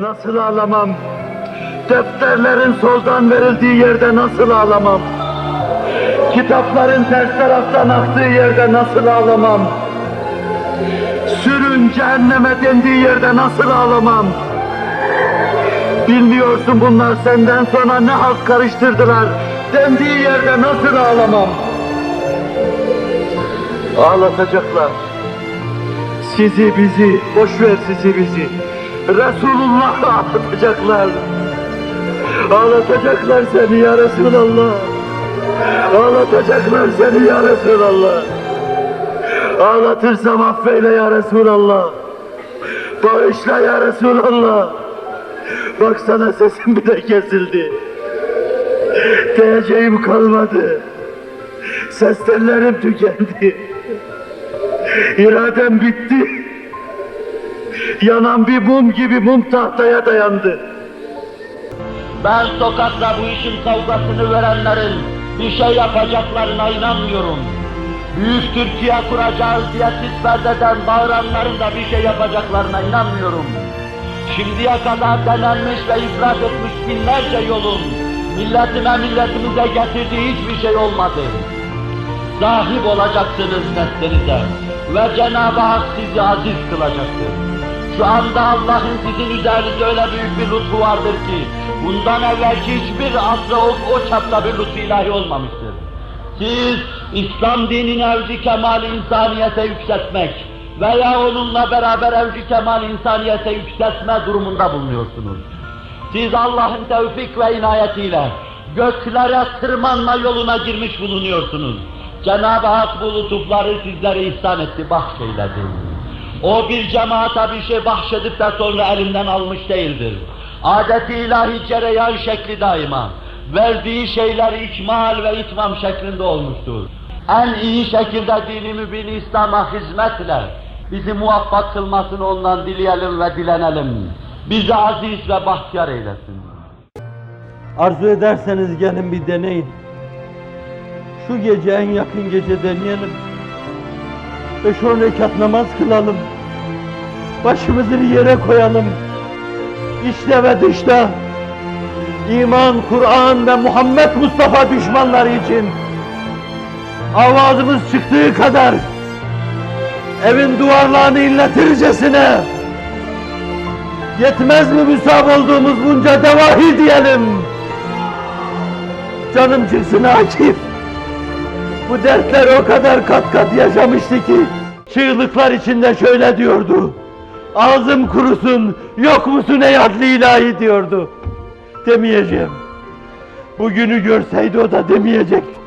Nasıl ağlamam? Defterlerin soldan verildiği yerde nasıl ağlamam? Kitapların ters taraftan aktığı yerde nasıl ağlamam? Sürün cehenneme dendiği yerde nasıl ağlamam? Bilmiyorsun bunlar senden sonra ne halt karıştırdılar dendiği yerde nasıl ağlamam? Ağlatacaklar. Sizi bizi, boş ver sizi bizi. Resulullah'ı ağlatacaklar. Ağlatacaklar seni ya Resulallah. Ağlatacaklar seni ya Resulallah. Ağlatırsam affeyle ya Resulallah. Bağışla ya Resulallah. Baksana sesim bile kesildi. Diyeceğim kalmadı. Ses tellerim tükendi. İradem bitti. Yanan bir mum gibi mum tahtaya dayandı. Ben sokakta bu işin kavgasını verenlerin bir şey yapacaklarına inanmıyorum. Büyük Türkiye kuracağız diye perdeden bağıranların da bir şey yapacaklarına inanmıyorum. Şimdiye kadar denenmiş ve ifrat etmiş binlerce yolun milletime milletimize getirdiği hiçbir şey olmadı. Sahip olacaksınız neslinize ve Cenab-ı Hak sizi aziz kılacaktır. Şu anda Allah'ın sizin üzerinizde öyle büyük bir lütfu vardır ki, bundan evvelki hiçbir asra o, o çapta bir lütfu ilahi olmamıştır. Siz İslam dinini evci kemal insaniyete yükseltmek veya onunla beraber evci kemal insaniyete yükseltme durumunda bulunuyorsunuz. Siz Allah'ın tevfik ve inayetiyle göklere tırmanma yoluna girmiş bulunuyorsunuz. Cenab-ı Hak bu lütufları sizlere ihsan etti, bahşeyledi. O bir cemaata bir şey bahşedip de sonra elinden almış değildir. Adeti ilahi cereyan şekli daima. Verdiği şeyler ikmal ve itmam şeklinde olmuştur. En iyi şekilde dini mübin İslam'a hizmetle bizi muvaffak kılmasını ondan dileyelim ve dilenelim. Bizi aziz ve bahtiyar eylesin. Arzu ederseniz gelin bir deneyin. Şu gece en yakın gece deneyelim. Beş on rekat namaz kılalım. Başımızı bir yere koyalım. İçte ve dışta. iman, Kur'an ve Muhammed Mustafa düşmanları için avazımız çıktığı kadar evin duvarlarını inletircesine Yetmez mi müsab olduğumuz bunca devahi diyelim. Canım çıksın Akif. Bu dertler o kadar kat kat yaşamıştı ki. Çığlıklar içinde şöyle diyordu. Ağzım kurusun, yok musun ey adli ilahi diyordu. Demeyeceğim. Bugünü görseydi o da demeyecekti.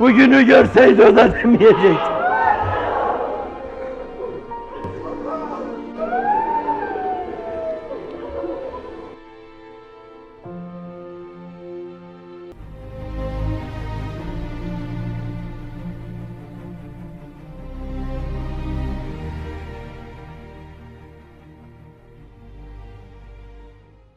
Bugünü görseydi o da demeyecekti.